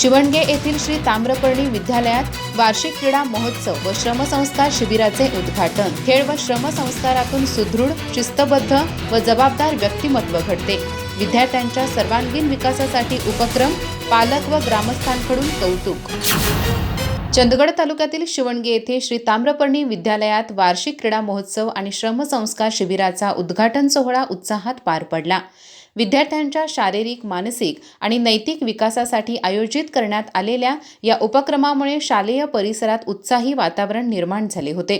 शिवणगे येथील श्री ताम्रपर्णी विद्यालयात वार्षिक क्रीडा महोत्सव व श्रमसंस्कार शिबिराचे उद्घाटन. खेळ व श्रमसंस्कारातून सुदृढ शिस्तबद्ध व जबाबदार व्यक्तिमत्व घडते. विद्यार्थ्यांच्या सर्वांगीण विकासासाठी उपक्रम पालक व ग्रामस्थांकडून कौतुक. चंदगड तालुक्यातील शिवणगे येथे श्री ताम्रपर्णी विद्यालयात वार्षिक क्रीडा महोत्सव आणि श्रमसंस्कार शिबिराचा उद्घाटन सोहळा उत्साहात पार पडला. विद्यार्थ्यांच्या शारीरिक मानसिक आणि नैतिक विकासासाठी आयोजित करण्यात आलेल्या या उपक्रमामुळे शालेय परिसरात उत्साही वातावरण निर्माण झाले होते.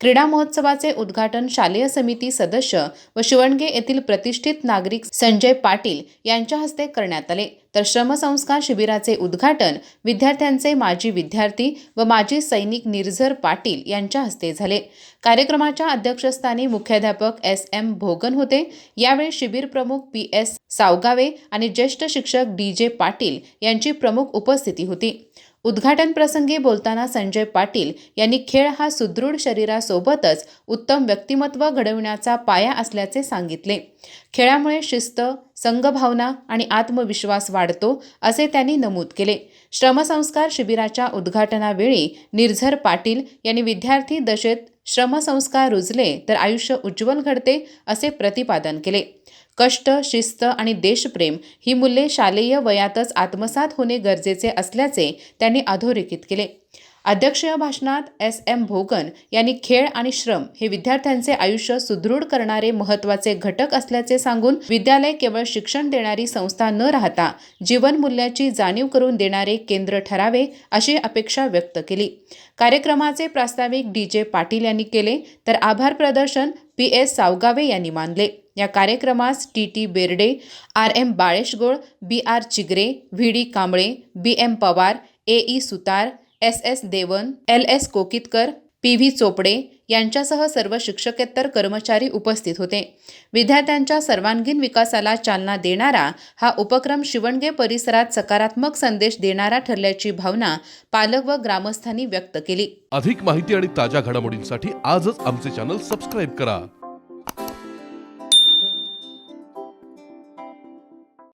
क्रीडा महोत्सवाचे उद्घाटन शालेय समिती सदस्य व शिवणगे येथील प्रतिष्ठित नागरिक संजय पाटील यांच्या हस्ते करण्यात आले. तर श्रमसंस्कार शिबिराचे उद्घाटन विद्यार्थ्यांचे माजी विद्यार्थी व माजी सैनिक निर्झर पाटील यांच्या हस्ते झाले. कार्यक्रमाच्या अध्यक्षस्थानी मुख्याध्यापक एस एम भोगन होते. यावेळी शिबिर प्रमुख पी एस सावगावे आणि ज्येष्ठ शिक्षक डी जे पाटील यांची प्रमुख उपस्थिती होती. उद्घाटन प्रसंगी बोलताना संजय पाटील यांनी खेळ हा सुदृढ शरीरासोबतच उत्तम व्यक्तिमत्व घडविण्याचा पाया असल्याचे सांगितले. खेळामुळे शिस्त संघभावना आणि आत्मविश्वास वाढतो असे त्यांनी नमूद केले. श्रमसंस्कार शिबिराच्या उद्घाटनावेळी निर्झर पाटील यांनी विद्यार्थी दशेत श्रमसंस्कार रुजले तर आयुष्य उज्ज्वल घडते असे प्रतिपादन केले. कष्ट शिस्त आणि देशप्रेम ही मूल्ये शालेय वयातच आत्मसात होणे गरजेचे असल्याचे त्यांनी अधोरेखित केले. अध्यक्षीय भाषणात एस एम भोगन यांनी खेळ आणि श्रम हे विद्यार्थ्यांचे आयुष्य सुदृढ करणारे महत्त्वाचे घटक असल्याचे सांगून विद्यालय केवळ शिक्षण देणारी संस्था न राहता जीवनमूल्याची जाणीव करून देणारे केंद्र ठरावे अशी अपेक्षा व्यक्त केली. कार्यक्रमाचे प्रास्ताविक डी जे पाटील यांनी केले तर आभार प्रदर्शन पी एस सावगावे यांनी मानले. या कार्यक्रमास T T Berde R M Baleshgol B R Chigare V D Kamble B M Pawar A E Sutar S S Devan L S Kokitkar P V Chopde यांच्यासह सर्व शिक्षकेतर कर्मचारी उपस्थित होते. विद्यार्थ्यांच्या सर्वांगीण विकासाला चालना देणारा हा उपक्रम शिवणगे परिसरात सकारात्मक संदेश देणारा ठरल्याची भावना पालक व ग्रामस्थांनी व्यक्त केली. अधिक माहिती आणि ताज्या घडामोडींसाठी आजच आमचे चॅनल सबस्क्राईब करा.